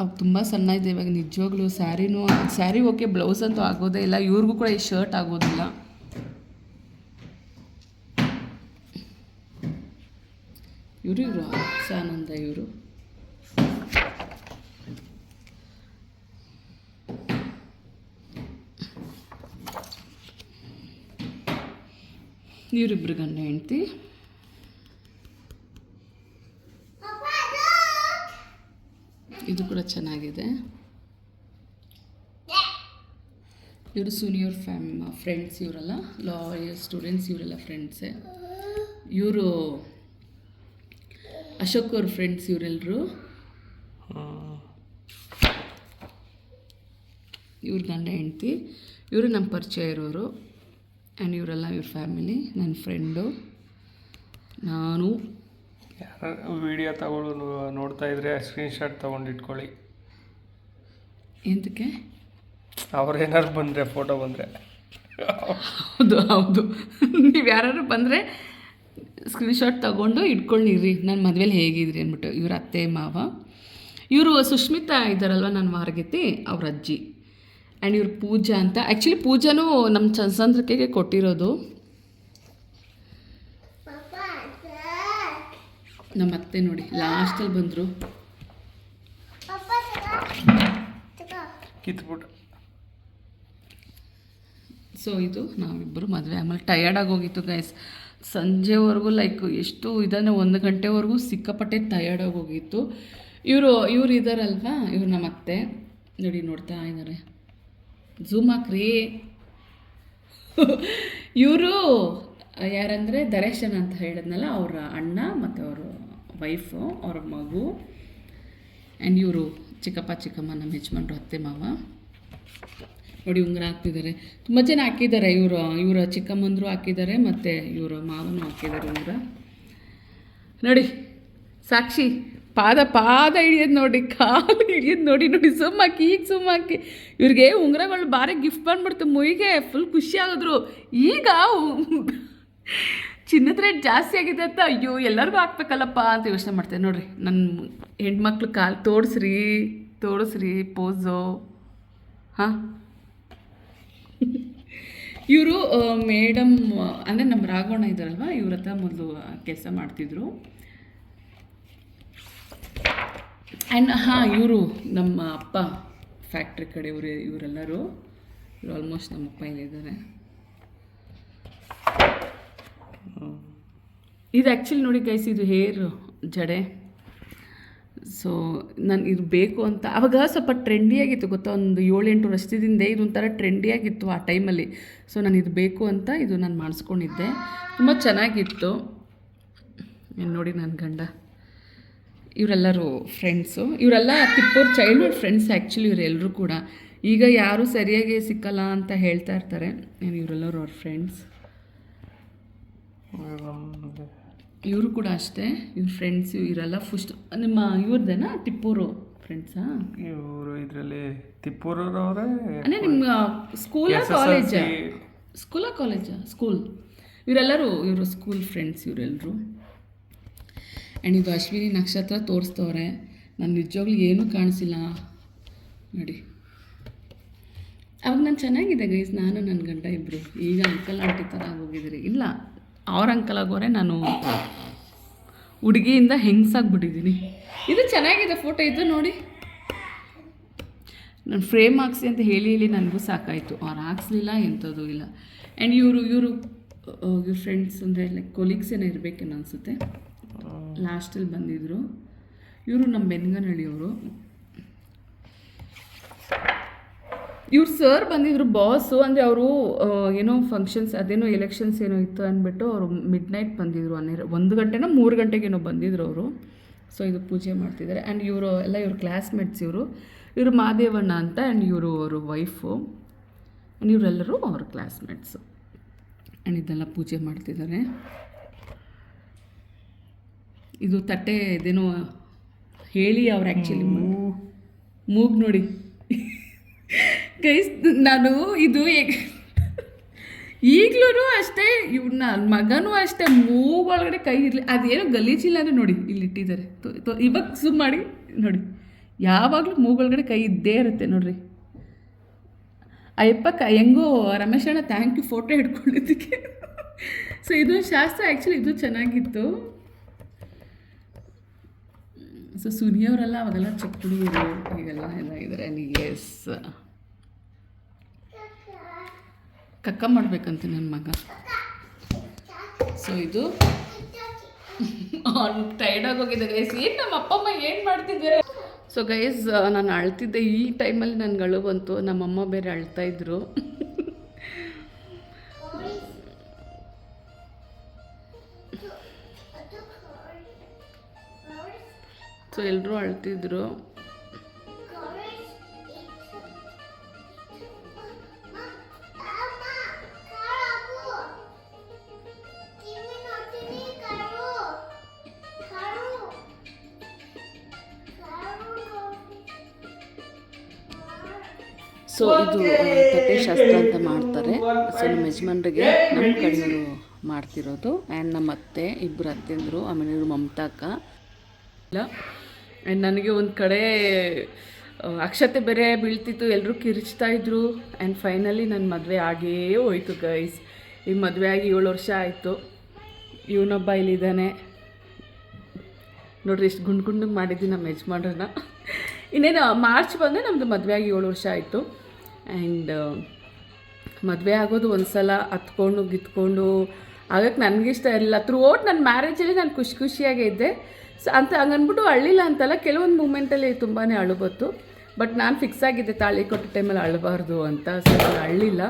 ಅವು ತುಂಬ ಸಣ್ಣ ಇದೆ ಇವಾಗ ನಿಜವಾಗ್ಲೂ ಸ್ಯಾರಿನೂ ಸ್ಯಾರಿ ಓಕೆ ಬ್ಲೌಸ್ ಅಂತೂ ಆಗೋದೇ ಇಲ್ಲ, ಇವ್ರಿಗೂ ಕೂಡ ಈ ಶರ್ಟ್ ಆಗೋದಿಲ್ಲ. ಇವರು ಇವರು, ಸಾನಂದ ಇವರು. ಇವರಿಬ್ರು ಗಂಡ ಹೆಂಡ್ತಿ. ಇದು ಕೂಡ ಚೆನ್ನಾಗಿದೆ. ಇವರು ಸೂನಿಯರ್ ಫ್ಯಾಮ್ ಫ್ರೆಂಡ್ಸ್ ಇವರೆಲ್ಲ ಲಾಯರ್ ಸ್ಟೂಡೆಂಟ್ಸ್ ಇವರೆಲ್ಲ ಫ್ರೆಂಡ್ಸೇ ಇವರು ಅಶೋಕ್ ಅವ್ರ ಫ್ರೆಂಡ್ಸ್ ಇವರೆಲ್ಲರೂ ಇವ್ರ ಗಂಡ ಹೆಂಡ್ತಿ. ಇವರು ನಮ್ಮ ಪರಿಚಯ ಇರೋರು. ಆ್ಯಂಡ್ ಇವರೆಲ್ಲ ಇವ್ರ ಫ್ಯಾಮಿಲಿ ನನ್ನ ಫ್ರೆಂಡು ನಾನು. ಯಾರು ವಿಡಿಯೋ ತಗೊಳ್ಳೋ ನೋಡ್ತಾ ಇದ್ರೆ ಸ್ಕ್ರೀನ್ ಶಾಟ್ ತೊಗೊಂಡು ಇಟ್ಕೊಳ್ಳಿ. ಎಂತಕ್ಕೆ? ಅವ್ರು ಏನಾದ್ರು ಬಂದರೆ ಫೋಟೋ ಬಂದರೆ. ಹೌದು ಹೌದು. [LAUGHS] ನೀವು ಯಾರು ಬಂದರೆ ಸ್ಕ್ರೀನ್ಶಾಟ್ ತೊಗೊಂಡು ಇಟ್ಕೊಂಡಿರಿ. ನನ್ನ ಮದುವೆಲಿ ಹೇಗಿದ್ರಿ ಅಂದ್ಬಿಟ್ಟು. ಇವ್ರ ಅತ್ತೆ ಮಾವ. ಇವರು ಸುಷ್ಮಿತಾ ಇದ್ದಾರಲ್ವ ನನ್ನ ಮಾರ್ಗತಿ? ಅವ್ರ ಅಜ್ಜಿ. ಆ್ಯಂಡ್ ಇವ್ರ ಪೂಜಾ ಅಂತ. ಆ್ಯಕ್ಚುಲಿ ಪೂಜಾನೂ ನಮ್ಮ ಚಂದ್ರಿಕೆಗೆ ಕೊಟ್ಟಿರೋದು. ನಮ್ಮ ಅತ್ತೆ ನೋಡಿ. ಲಾಸ್ಟಲ್ಲಿ ಬಂದರು. ಕಿತ್ಬಿಟ್ಟು. ಸೊ ಇದು ನಾವಿಬ್ಬರು ಮದುವೆ. ಆಮೇಲೆ ಟಯರ್ಡಾಗಿ ಹೋಗಿತ್ತು ಗೈಸ್ ಸಂಜೆವರೆಗೂ ಲೈಕ್ ಎಷ್ಟು ಇದನ್ನು ಒಂದು ಗಂಟೆವರೆಗೂ ಸಿಕ್ಕಾಪಟ್ಟೆ ಟಯರ್ಡಾಗಿ ಹೋಗಿತ್ತು. ಇವರು, ಇವ್ರು ಇದ್ದಾರಲ್ವಾ ಇವ್ರು ನಮ್ಮ ಅತ್ತೆ. ನೋಡಿ, ನೋಡ್ತಾ ಇದ್ದಾರೆ ಝೂಮ್ ಹಾಕ್ರಿ. [LAUGHS] ಇವರು, ಯಾರಂದರೆ ದರೇಶನ್ ಅಂತ ಹೇಳಿದ್ನಲ್ಲ, ಅವರ ಅಣ್ಣ ಮತ್ತು ಅವರ ವೈಫು ಅವ್ರ ಮಗು. ಆ್ಯಂಡ್ ಇವರು ಚಿಕ್ಕಪ್ಪ, ಚಿಕ್ಕಮ್ಮ, ನಮ್ಮ ಯಜಮಾನ್ರು, ಅತ್ತೆ, ಮಾವ. ನೋಡಿ, ಉಂಗುರ ಹಾಕ್ತಿದ್ದಾರೆ. ತುಂಬ ಜನ ಹಾಕಿದ್ದಾರೆ, ಇವರು, ಇವರ ಚಿಕ್ಕಮ್ಮಂದರು ಹಾಕಿದ್ದಾರೆ, ಮತ್ತು ಇವರ ಮಾವನು ಹಾಕಿದ್ದಾರೆ ಉಂಗುರ. ನೋಡಿ, ಸಾಕ್ಷಿ, ಪಾದ ಪಾದ ಹಿಡಿಯೋದು ನೋಡಿ, ಕಾಲು ಹಿಡಿಯೋದು ನೋಡಿ ನೋಡಿ ಸುಮ್ಮಾಕಿ ಈಗ ಸುಮ್ಮಾಕಿ ಇವ್ರಿಗೆ ಉಂಗುರಗಳು ಭಾರಿ ಗಿಫ್ಟ್ ಬಂದ್ಬಿಡ್ತು, ಮುಯಿಗೆ ಫುಲ್ ಖುಷಿ ಆಗಿದ್ರು. ಈಗ ಚಿನ್ನದ ರೇಟ್ ಜಾಸ್ತಿ ಆಗಿದೆ ಅಂತ, ಅಯ್ಯೋ, ಎಲ್ಲರಿಗೂ ಹಾಕ್ಬೇಕಲ್ಲಪ್ಪ ಅಂತ ಯೋಚನೆ ಮಾಡ್ತೇನೆ. ನೋಡ್ರಿ ನನ್ನ ಹೆಣ್ಮಕ್ಳು ಕಾಲು ತೋಡಿಸ್ರಿ ತೋಡಿಸ್ರಿ ಪೋಸು ಹಾಂ? [LAUGHS] ಇವರು ಮೇಡಮ್, ಅಂದರೆ ನಮ್ಮ ರಾಘವಣ್ಣ ಇದ್ದಾರಲ್ವ? ಇವ್ರ ಹತ್ರ ಮೊದಲು ಕೆಲಸ ಮಾಡ್ತಿದ್ರು. ಆ್ಯಂಡ್ ಹಾಂ, ಇವರು ನಮ್ಮ ಅಪ್ಪ ಫ್ಯಾಕ್ಟ್ರಿ ಕಡೆ ಇವರು, ಇವರೆಲ್ಲರೂ. ಇವರು ಆಲ್ಮೋಸ್ಟ್ ನಮ್ಮ ಅಪ್ಪ ಇಲ್ಲಿದ್ದಾರೆ ಇದು ಆ್ಯಕ್ಚುಲಿ ನೋಡಿ ಗೈಸ್ ಇದು ಹೇರ್ ಜಡೆ. ಸೊ ನಾನು ಇದು ಬೇಕು ಅಂತ, ಅವಾಗ ಸ್ವಲ್ಪ ಟ್ರೆಂಡಿಯಾಗಿತ್ತು ಗೊತ್ತಾ? ಒಂದು ಏಳೆಂಟು ವರ್ಷದಿಂದ ಇದೊಂಥರ ಟ್ರೆಂಡಿಯಾಗಿತ್ತು ಆ ಟೈಮಲ್ಲಿ ಸೊ ನಾನು ಇದು ಬೇಕು ಅಂತ ಇದು ನಾನು ಮಾಡಿಸ್ಕೊಂಡಿದ್ದೆ. ತುಂಬ ಚೆನ್ನಾಗಿತ್ತು. ನೋಡಿ ನನ್ನ ಗಂಡ. ಇವರೆಲ್ಲರೂ ಫ್ರೆಂಡ್ಸು ಇವರೆಲ್ಲ ತಿಪ್ಪೂರ್ ಚೈಲ್ಡ್ಹುಡ್ ಫ್ರೆಂಡ್ಸ್ ಆ್ಯಕ್ಚುಲಿ ಇವರೆಲ್ಲರೂ ಕೂಡ. ಈಗ ಯಾರೂ ಸರಿಯಾಗಿ ಸಿಕ್ಕಲ್ಲ ಅಂತ ಹೇಳ್ತಾ ಇರ್ತಾರೆ. ಇವರೆಲ್ಲರೂ ಅವ್ರ ಫ್ರೆಂಡ್ಸ್ ಇವರು ಕೂಡ ಅಷ್ಟೇ ಇವ್ರ ಫ್ರೆಂಡ್ಸ್ ಇವರೆಲ್ಲ ಫಸ್ಟ್ ನಿಮ್ಮ ಇವ್ರದ್ದೇನಾ ಟಿಪ್ಪೂರು ಫ್ರೆಂಡ್ಸಾ ಇವರು ಇದರಲ್ಲಿ ತಿಪ್ಪೂರವರೇ ಅಂದರೆ ನಿಮ್ಮ ಸ್ಕೂಲ ಕಾಲೇಜ ಸ್ಕೂಲ ಕಾಲೇಜಾ ಸ್ಕೂಲ್ ಇವರೆಲ್ಲರೂ ಇವರು ಸ್ಕೂಲ್ ಫ್ರೆಂಡ್ಸ್ ಇವರೆಲ್ಲರೂ ಆ್ಯಂಡ್ ಇದು ಅಶ್ವಿನಿ ನಕ್ಷತ್ರ ತೋರಿಸ್ತವ್ರೆ. ನಾನು ನಿಜವಾಗ್ಲೂ ಏನೂ ಕಾಣಿಸಿಲ್ಲ. ನೋಡಿ. ಅವಾಗ ನಾನು ಚೆನ್ನಾಗಿದೆ ಗೈಸ್ ನಾನು ನನ್ನ ಗಂಡ ಇಬ್ಬರು ಈಗ ಅಂಕಲ್ ಆಂಟಿ ಥರ ಆಗೋಗಿದ್ದೀರಿ ಇಲ್ಲ. ಅವ್ರ ಅಂಕಲ್ ಆಗೋರೆ ನಾನು ಹುಡುಗಿಯಿಂದ ಹೆಂಗ್ಸಾಗ್ಬಿಟ್ಟಿದ್ದೀನಿ. ಇದು ಚೆನ್ನಾಗಿದೆ ಫೋಟೋ ಇದು ನೋಡಿ. ನಾನು ಫ್ರೇಮ್ ಹಾಕ್ಸಿ ಅಂತ ಹೇಳಿ ಹೇಳಿ ನನಗೂ ಸಾಕಾಯಿತು. ಅವ್ರು ಹಾಕ್ಸ್ಲಿಲ್ಲ ಎಂಥದ್ದು ಇಲ್ಲ. ಆ್ಯಂಡ್ ಇವರು ಇವರು ಇವ್ರ ಫ್ರೆಂಡ್ಸ್ ಅಂದರೆ ಲೈಕ್ ಕೊಲೀಗ್ಸ್ ಏನೋ ಇರಬೇಕೇನೋ ಅನಿಸುತ್ತೆ. ಲಾಸ್ಟಲ್ಲಿ ಬಂದಿದ್ದರು ಇವರು ನಮ್ಮ ಬೆನ್ಗನಹಳ್ಳಿಯವರು ಇವ್ರು ಸರ್ ಬಂದಿದ್ರು ಬಾಸು ಅಂದರೆ ಅವರು ಏನೋ ಫಂಕ್ಷನ್ಸ್ ಅದೇನೋ ಎಲೆಕ್ಷನ್ಸ್ ಏನೋ ಇತ್ತು ಅಂದ್ಬಿಟ್ಟು ಅವರು ಮಿಡ್ ನೈಟ್ ಬಂದಿದ್ರು ಅನ್ನೇರು ಒಂದು ಗಂಟೆನೋ ಮೂರು ಗಂಟೆಗೇನೋ ಬಂದಿದ್ರು ಅವರು. ಸೊ ಇದು ಪೂಜೆ ಮಾಡ್ತಿದ್ದಾರೆ ಆ್ಯಂಡ್ ಇವರು ಎಲ್ಲ ಇವ್ರ ಕ್ಲಾಸ್ಮೇಟ್ಸ್ ಇವರು. ಇವರು ಮಾದೇವಣ್ಣ ಅಂತ ಆ್ಯಂಡ್ ಇವರು ಅವರು ವೈಫು ಆ್ಯಂಡ್ ಇವರೆಲ್ಲರೂ ಅವ್ರ ಕ್ಲಾಸ್ಮೇಟ್ಸು ಆ್ಯಂಡ್ ಇದೆಲ್ಲ ಪೂಜೆ ಮಾಡ್ತಿದ್ದಾರೆ ಇದು ತಟ್ಟೆ ಇದೇನೋ ಹೇಳಿ ಅವ್ರು ಆ್ಯಕ್ಚುಲಿ ಮೂಗ್ ನೋಡಿ. ಗೈಸ್ ನಾನು ಇದು ಈಗಲೂ ಅಷ್ಟೇ ನನ್ನ ಮಗನೂ ಅಷ್ಟೇ ಮೂಗೊಳಗಡೆ ಕೈ ಇರಲಿ ಅದೇನೋ ಗಲೀಜಿಲ್ಲ ಅಂದರೆ ನೋಡಿ, ಇಲ್ಲಿ ಇಟ್ಟಿದ್ದಾರೆ. ಇವಾಗ ಸುಮ್ ಮಾಡಿ, ನೋಡಿ. ಯಾವಾಗಲೂ ಮೂಗೊಳಗಡೆ ಕೈ ಇದ್ದೇ ಇರುತ್ತೆ ನೋಡ್ರಿ. ಅಯ್ಯಪ್ಪ ಕ ಹೆಂಗೋ, ರಮೇಶ್ ಅಣ್ಣ ಥ್ಯಾಂಕ್ ಯು ಫೋಟೋ ಹಿಡ್ಕೊಂಡಿದ್ದಕ್ಕೆ. ಸೊ ಇದು ಶಾಸ್ತ್ರ ಆ್ಯಕ್ಚುಲಿ ಇದು ಚೆನ್ನಾಗಿತ್ತು. ಸೊ ಸುನಿಯವರೆಲ್ಲ ಅವಾಗೆಲ್ಲ ಚಿಕ್ಕ ಹುಡುಗರು ಈಗೆಲ್ಲ ಇದ್ದಾರೆ ಎಸ್ ಕಕ್ಕ ಮಾಡ್ಬೇಕಂತ ನನ್ನ ಮಗ. ಸೊ ಇದು ಅವ್ನು ಟೈರ್ಡಾಗಿ ಹೋಗಿದ್ದೆ ಗೈಸ್ ಏನು ನಮ್ಮ ಅಪ್ಪ ಅಮ್ಮ ಏನು ಮಾಡ್ತಿದ್ದಾರೆ? ಸೊ ಗೈಸ್ ನಾನು ಅಳ್ತಿದ್ದೆ. ಈ ಟೈಮಲ್ಲಿ ನನಗೆ ಗಳು ಬಂತು. ನಮ್ಮಮ್ಮ ಬೇರೆ ಅಳ್ತಾ ಇದ್ರು. ಸೊ ಎಲ್ಲರೂ ಅಳ್ತಿದ್ರು. ಸೊ ಇದು ತಟ್ಟೆ ಶಾಸ್ತ್ರ ಅಂತ ಮಾಡ್ತಾರೆ. ಸೊ ನಮ್ಮ ಯಜಮಾನ್ರಿಗೆ ನಮ್ಮ ಕಡೆಯವರು ಮಾಡ್ತಿರೋದು. ಆ್ಯಂಡ್ ನಮ್ಮ ಅತ್ತೆ ಇಬ್ಬರು ಅತ್ತೆಂದರು ಆಮೇಲೆ ಇವರು ಮಮತಾ ಅಕ್ಕ ಇಲ್ಲ. ಆ್ಯಂಡ್ ನನಗೆ ಒಂದು ಕಡೆ ಅಕ್ಷತೆ ಬೇರೆ ಬೀಳ್ತಿತ್ತು. ಎಲ್ಲರೂ ಕಿರಿಚ್ತಾ ಇದ್ರು. ಆ್ಯಂಡ್ ಫೈನಲಿ ನನ್ನ ಮದುವೆ ಆಗೇ ಹೋಯ್ತು ಗೈಸ್ ಈ ಮದುವೆ ಆಗಿ ಏಳು ವರ್ಷ ಆಯಿತು. ಇವನೊಬ್ಬ ಇಲ್ಲಿದ್ದಾನೆ. ನೋಡ್ರಿ ಎಷ್ಟು ಗುಂಡು ಗುಂಡಿಗೆ ಮಾಡಿದ್ದೀನಿ ನಮ್ಮ ಯಜಮಾನ್ರನ್ನ. ಇನ್ನೇನು ಮಾರ್ಚ್ ಬಂದರೆ ನಮ್ಮದು ಮದುವೆ ಆಗಿ ಏಳು ವರ್ಷ ಆಯಿತು. ಆ್ಯಂಡ್ ಮದುವೆ ಆಗೋದು ಒಂದು ಸಲ ಹತ್ಕೊಂಡು ಗಿತ್ಕೊಂಡು ಆಗಕ್ಕೆ ನನಗಿಷ್ಟ ಇರಲಿಲ್ಲ. ಥ್ರೂ ಓಟ್ ನನ್ನ ಮ್ಯಾರೇಜಲ್ಲಿ ನಾನು ಖುಷಿ ಖುಷಿಯಾಗೇ ಇದ್ದೆ. ಸೊ ಅಂತ ಹಂಗನ್ಬಿಟ್ಟು ಅಳ್ಳಿಲ್ಲ ಅಂತಲ್ಲ ಕೆಲವೊಂದು ಮೂಮೆಂಟಲ್ಲಿ ತುಂಬಾ ಅಳಬತ್ತು ಬಂತು. ಬಟ್ ನಾನು ಫಿಕ್ಸ್ ಆಗಿದ್ದೆ ತಾಳಿ ಕೊಟ್ಟ ಟೈಮಲ್ಲಿ ಅಳಬಾರ್ದು ಅಂತ. ಸೊ ನಾನು ಅಳ್ಳಿಲ್ಲ.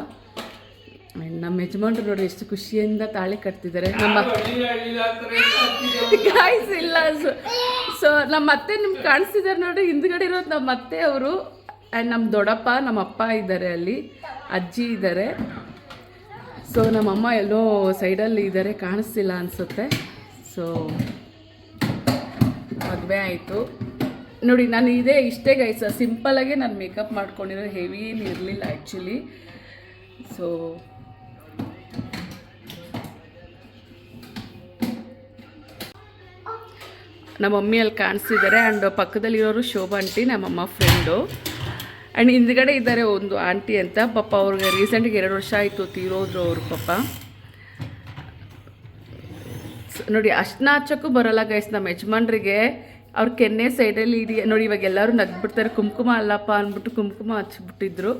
ಆ್ಯಂಡ್ ನಮ್ಮ ಯಜಮಾನ್ರು ನೋಡಿ ಎಷ್ಟು ಖುಷಿಯಿಂದ ತಾಳಿ ಕಟ್ತಿದ್ದಾರೆ. ನಮ್ಮ ಗಾಯ್ಸ್ ಇಲ್ಲ. ಸೊ ನಮ್ಮ ಅತ್ತೆ ನಿಮ್ಗೆ ಕಾಣಿಸ್ತಿದ್ದಾರೆ ನೋಡಿ ಹಿಂದ್ಗಡೆ ಇರೋದು ನಮ್ಮ ಅತ್ತೆ ಅವರು. ಆ್ಯಂಡ್ ನಮ್ಮ ದೊಡ್ಡಪ್ಪ ನಮ್ಮ ಅಪ್ಪ ಇದ್ದಾರೆ ಅಲ್ಲಿ, ಅಜ್ಜಿ ಇದ್ದಾರೆ. ಸೊ ನಮ್ಮಮ್ಮ ಎಲ್ಲೋ ಸೈಡಲ್ಲಿ ಇದ್ದಾರೆ, ಕಾಣಿಸ್ತಿಲ್ಲ ಅನಿಸುತ್ತೆ. ಸೊ ಮದುವೆ ಆಯಿತು. ನೋಡಿ, ನಾನು ಇದೇ ಇಷ್ಟೇ ಗೈಸ ಸಿಂಪಲಾಗೆ ನಾನು ಮೇಕಪ್ ಮಾಡ್ಕೊಂಡಿರೋ ಹೆವಿ ಏನು ಇರಲಿಲ್ಲ ಆ್ಯಕ್ಚುಲಿ ಸೊ ನಮ್ಮ ಮಮ್ಮಿ ಅಲ್ಲಿ ಕಾಣಿಸ್ತಿದ್ದಾರೆ. ಆ್ಯಂಡ್ ಪಕ್ಕದಲ್ಲಿರೋರು ಶೋಭಾ ಆಂಟಿ ನಮ್ಮಮ್ಮ ಫ್ರೆಂಡು ಆ್ಯಂಡ್ ಹಿಂದ್ಗಡೆ ಇದ್ದಾರೆ ಒಂದು ಆಂಟಿ ಅಂತ. ಪಾಪ ಅವ್ರಿಗೆ ರೀಸೆಂಟ್ಗೆ ಎರಡು ವರ್ಷ ಆಯಿತು ತೀರೋದ್ರು ಅವರು ಪಾಪ. ನೋಡಿ ಅಷ್ಟನ್ನ ಹಚ್ಚಕ್ಕೂ ಬರಲ್ಲ ಗೈಸ್ ನಮ್ಮ ಯಜಮಾನ್ರಿಗೆ. ಅವ್ರ ಕೆನ್ನೆ ಸೈಡಲ್ಲಿ ಇಡಿ, ನೋಡಿ, ಇವಾಗ ಎಲ್ಲರೂ ನಗ್ಬಿಡ್ತಾರೆ. ಕುಂಕುಮ ಅಲ್ಲಪ್ಪ ಅಂದ್ಬಿಟ್ಟು ಕುಂಕುಮ ಹಚ್ಬಿಟ್ಟಿದ್ರು.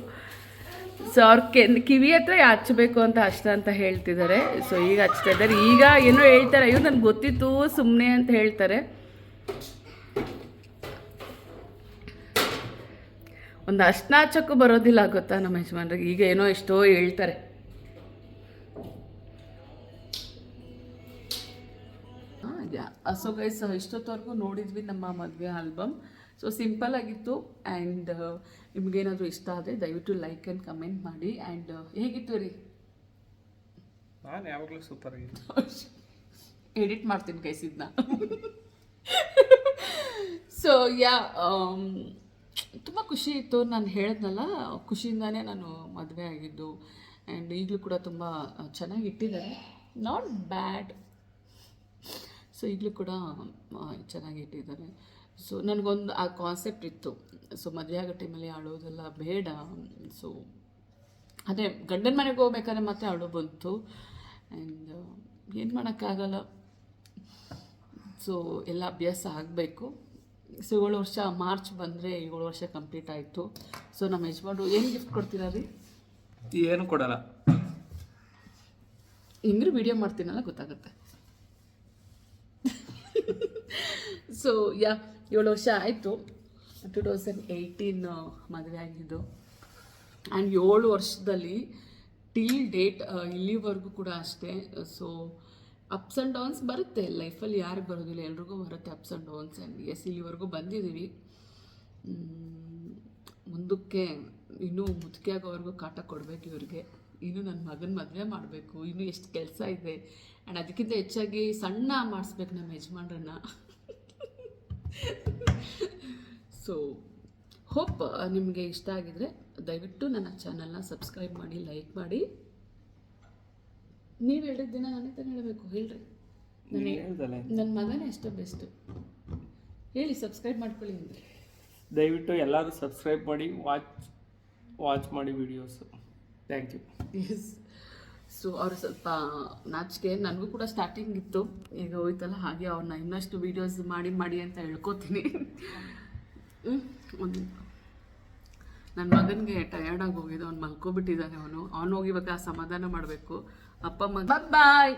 ಸೊ ಅವ್ರ ಕೆನ್, ಕಿವಿ ಹತ್ರ ಹಚ್ಚಬೇಕು ಅಂತ ಅಷ್ಟ ಅಂತ ಹೇಳ್ತಿದ್ದಾರೆ. ಸೊ ಈಗ ಹಚ್ತಾ ಇದ್ದಾರೆ. ಈಗ ಏನೋ ಹೇಳ್ತಾರೆ, ಅಯ್ಯೋ ನನಗೆ ಗೊತ್ತಿತ್ತು ಸುಮ್ಮನೆ ಅಂತ ಹೇಳ್ತಾರೆ. ಒಂದು ಅಷ್ಟನಾಚಕ್ಕೂ ಬರೋದಿಲ್ಲ ಗೊತ್ತಾ ನಮ್ಮ ಯಜಮಾನ್ರಿಗೆ. ಈಗ ಏನೋ ಎಷ್ಟೋ ಹೇಳ್ತಾರೆ. ಸೊ ಗೈಸ್ ಇಷ್ಟೊತ್ತವರೆಗೂ ನೋಡಿದ್ವಿ ನಮ್ಮ ಮದುವೆ ಆಲ್ಬಮ್ ಸೊ ಸಿಂಪಲ್ ಆಗಿತ್ತು ಆ್ಯಂಡ್ ನಿಮ್ಗೇನಾದರೂ ಇಷ್ಟ ಆದರೆ ದಯವಿಟ್ಟು ಲೈಕ್ ಆ್ಯಂಡ್ ಕಮೆಂಟ್ ಮಾಡಿ ಆ್ಯಂಡ್ ಹೇಗಿತ್ತು ರೀ? ನಾನು ಯಾವಾಗಲೂ ಸೂಪರ್ ಎಡಿಟ್ ಮಾಡ್ತೀನಿ ಗೈಸ್ ಇದನ್ನ ಸೊ ಯಾ ತುಂಬ ಖುಷಿ ಇತ್ತು. ನಾನು ಹೇಳಿದ್ನಲ್ಲ, ಖುಷಿಯಿಂದಾನೇ ನಾನು ಮದುವೆ ಆಗಿದ್ದು ಆ್ಯಂಡ್ ಈಗಲೂ ಕೂಡ ತುಂಬ ಚೆನ್ನಾಗಿ ಇಟ್ಟಿದ್ದಾರೆ. ನಾಟ್ ಬ್ಯಾಡ್ ಸೊ ಈಗಲೂ ಕೂಡ ಚೆನ್ನಾಗಿ ಇಟ್ಟಿದ್ದಾರೆ. ಸೊ ನನಗೊಂದು ಆ ಕಾನ್ಸೆಪ್ಟ್ ಇತ್ತು. ಸೊ ಮದುವೆ ಆಗೋ ಟೈಮಲ್ಲಿ ಅಳೋದೆಲ್ಲ ಬೇಡ. ಸೊ ಅದೇ ಗಂಡನ ಮನೆಗೆ ಹೋಗ್ಬೇಕಾದ್ರೆ ಮತ್ತೆ ಅಳು ಬಂತು. ಆ್ಯಂಡ್ ಏನು ಮಾಡೋಕ್ಕಾಗಲ್ಲ. ಸೊ ಎಲ್ಲ ಅಭ್ಯಾಸ ಆಗಬೇಕು. ಸೊ ಏಳು ವರ್ಷ ಮಾರ್ಚ್ ಬಂದರೆ ಏಳು ವರ್ಷ ಕಂಪ್ಲೀಟ್ ಆಯಿತು. ಸೊ ನಮ್ಮ ಯಜಮಾನ್ರು ಏನು ಗಿಫ್ಟ್ ಕೊಡ್ತೀರಾ ರೀ? ಏನು ಕೊಡಲ್ಲ. ಹಿಂಗ್ರಿ ವಿಡಿಯೋ ಮಾಡ್ತೀನಲ್ಲ ಗೊತ್ತಾಗುತ್ತೆ. ಸೊ ಯಾ ಏಳು ವರ್ಷ ಆಯಿತು. ಟು ತೌಸಂಡ್ ಏಯ್ಟೀನ್ ಮದುವೆ ಆಗಿದ್ದು. ಆ್ಯಂಡ್ ಏಳು ವರ್ಷದಲ್ಲಿ ಟಿಲ್ ಡೇಟ್ ಇಲ್ಲಿವರೆಗೂ ಕೂಡ ಅಷ್ಟೇ. ಸೊ ಅಪ್ಸ್ ಆ್ಯಂಡ್ ಡೌನ್ಸ್ ಬರುತ್ತೆ. ಲೈಫಲ್ಲಿ ಯಾರಿಗೆ ಬರೋದಿಲ್ಲ. ಎಲ್ರಿಗೂ ಬರುತ್ತೆ ups and downs and yes ಇಲ್ಲಿವರೆಗೂ ಬಂದಿದ್ದೀವಿ. ಮುಂದಕ್ಕೆ ಇನ್ನೂ ಮುದುಕಿಯಾಗೋವರೆಗೂ ಕಾಟ ಕೊಡಬೇಕು ಇವ್ರಿಗೆ. ಇನ್ನು ನನ್ನ ಮಗನ ಮದುವೆ ಮಾಡಬೇಕು. ಇನ್ನೂ ಎಷ್ಟು ಕೆಲಸ ಇದೆ. ಆ್ಯಂಡ್ ಅದಕ್ಕಿಂತ ಹೆಚ್ಚಾಗಿ ಸಣ್ಣ ಮಾಡಿಸ್ಬೇಕು ನಮ್ಮ ಯಜಮಾನ್ರನ್ನ. ಸೊ ಹೋಪ್ ನಿಮಗೆ ಇಷ್ಟ ಆಗಿದ್ರೆ ದಯವಿಟ್ಟು ನನ್ನ ಚಾನಲ್ನ ಸಬ್ಸ್ಕ್ರೈಬ್ ಮಾಡಿ ಲೈಕ್ ಮಾಡಿ. ನೀವು ಹೇಳಿದ ದಿನ ನಾನೇ ತಾನೇ ಹೇಳಬೇಕು ಹೇಳ್ರಿ. ನನ್ನ ಮಗನೇ ಅಷ್ಟೇ ಬೆಸ್ಟು ಹೇಳಿ ಸಬ್ಸ್ಕ್ರೈಬ್ ಮಾಡ್ಕೊಳ್ಳಿ ಅಂದರೆ. ದಯವಿಟ್ಟು ಎಲ್ಲರೂ ಸಬ್ಸ್ಕ್ರೈಬ್ ಮಾಡಿ ವಾಚ್ ವಾಚ್ ಮಾಡಿ videos thank you yes so ಅವರು ಸ್ವಲ್ಪ ನಾಚಿಕೆ ನನಗೂ ಕೂಡ ಸ್ಟಾರ್ಟಿಂಗ್ ಇತ್ತು. ಈಗ ಹೋಯ್ತಲ್ಲ ಹಾಗೆ ಅವ್ರನ್ನ ಇನ್ನಷ್ಟು ವೀಡಿಯೋಸ್ ಮಾಡಿ ಮಾಡಿ ಅಂತ ಹೇಳ್ಕೊತೀನಿ. ಒಂದು ನನ್ನ ಮಗನಿಗೆ ಟಯರ್ಡಾಗಿ ಆಗಿ ಹೋಗಿದೆ ಅವ್ನು ಮಲ್ಕೊಬಿಟ್ಟಿದ್ದಾನೆ ಅವನು. ಅವ್ನು ಹೋಗಿ ಇವಾಗ ಸಮಾಧಾನ ಮಾಡಬೇಕು. ಅಪ್ಪ ಮಗ ಬಾಯ್